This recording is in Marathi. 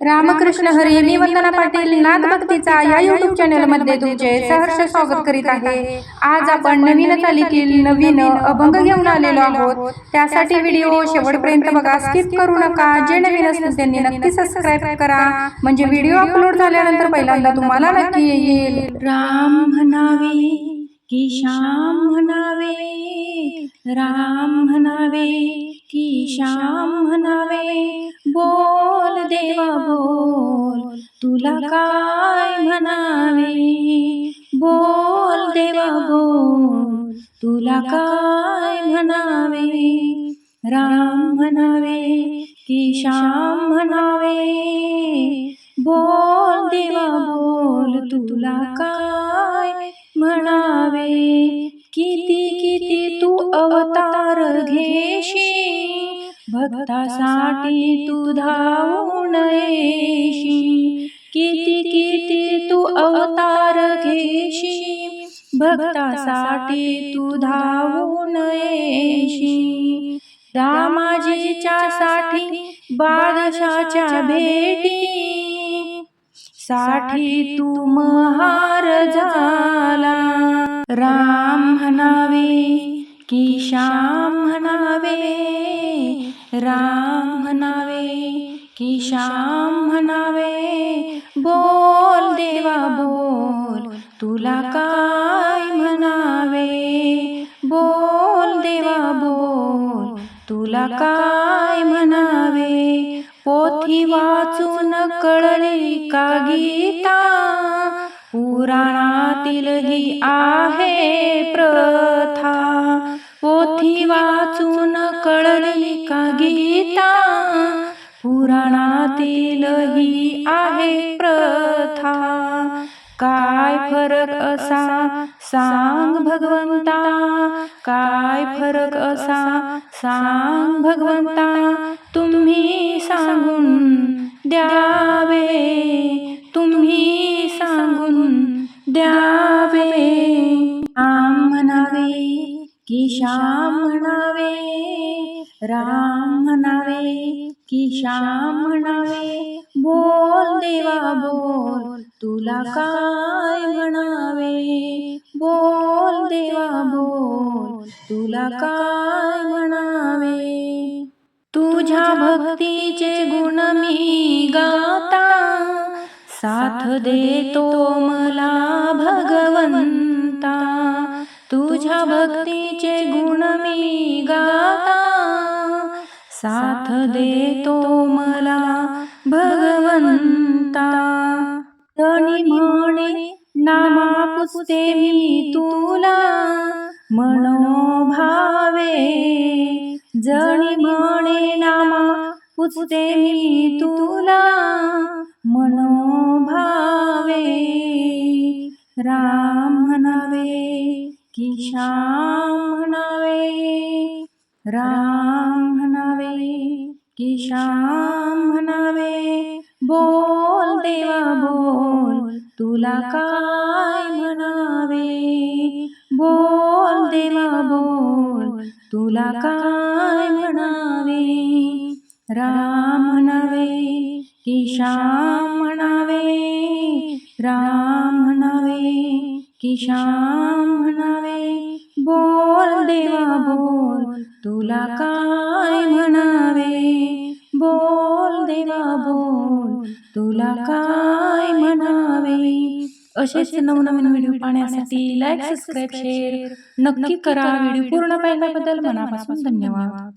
रामकृष्ण हरी मी वंदना पाटील नाथ भक्तीचा या युट्यूब चॅनलमध्ये तुमचे सहर्ष स्वागत करीत आहे. आज आपण नवीन तालिकेतील नवीन अभंग घेऊन आलेलो आहोत. त्यासाठी व्हिडिओ शेवटपर्यंत बघा स्किप करू नका जे नवीन असतील त्यांनी नक्की सबस्क्राईब करा. म्हणजे व्हिडिओ अपलोड झाल्यानंतर पहिल्यांदा तुम्हाला नक्की येईल. राम म्हणावे की श्याम म्हणावे राम म्हणावे की श्याम म्हणावे तुला काय म्हणावे? बोल देवा बोल. तुला काय म्हणावे? राम म्हणावे की श्याम म्हणावे? बोल देवा बोल. तुला काय म्हणावे? किती किती तू अवतार घेशी भक्तासाठी तू धावून येशी किती किती तू अवतार घेशी भक्तासाठी तू धावून येशी रामाजीच्या साठी बादशाच्या भेटी. साठी तू महार झाला. राम म्हणावे की श्याम म्हणावे. राम म्हणावे की श्याम म्हणावे. बोल देवा बोल. तुला काय म्हणावे? बोल देवा बोल. तुला काय म्हणावे? पोथी वाचून कळली का गीता? पुराणातील ही आहे प्रथा. पोथी वाचून कळली का गीता? पुराणातील ही आहे प्रथा. काय फरक असा सांग भगवंता? काय फरक असा सांग भगवंता? तुम्ही सांगून द्यावे. तुम्ही सांगून द्यावे. राम म्हणावे की श्याम म्हणावे. राम म्हणावे की श्याम म्हणावे बोल देवा बोल तुला काय म्हणावे? बोल देवा बोल तुला काय म्हणावे? तुझ्या भक्तीचे गुण मी गाता साथ देतो मला भगवंता. तुझ्या भक्तीचे गुण मी साथ देतो मला भगवंता. तणी म्हणे नामा पुसते मी तुला. मनोभावे जणी म्हणे नामा पुसते मी तुला. मनोभावे राम म्हणावे की श्याम म्हणावे. राम म्हणावे की श्याम म्हणावे बोल देवा बोल. तुला काय म्हणावे? बोल देवा बोल. तुला काय म्हणावे? राम म्हणावे की श्याम म्हणावे राम म्हणावे की श्याम म्हणावे बोल देवा बोल तुला काय म्हणावे? बोल देवा बोल. तुला काय म्हणावे? असेच नवनवीन व्हिडिओ पाहण्यासाठी लाईक सबस्क्राईब शेअर नक्की करा व्हिडिओ. पूर्ण पाहिल्याबद्दल मनापासून धन्यवाद.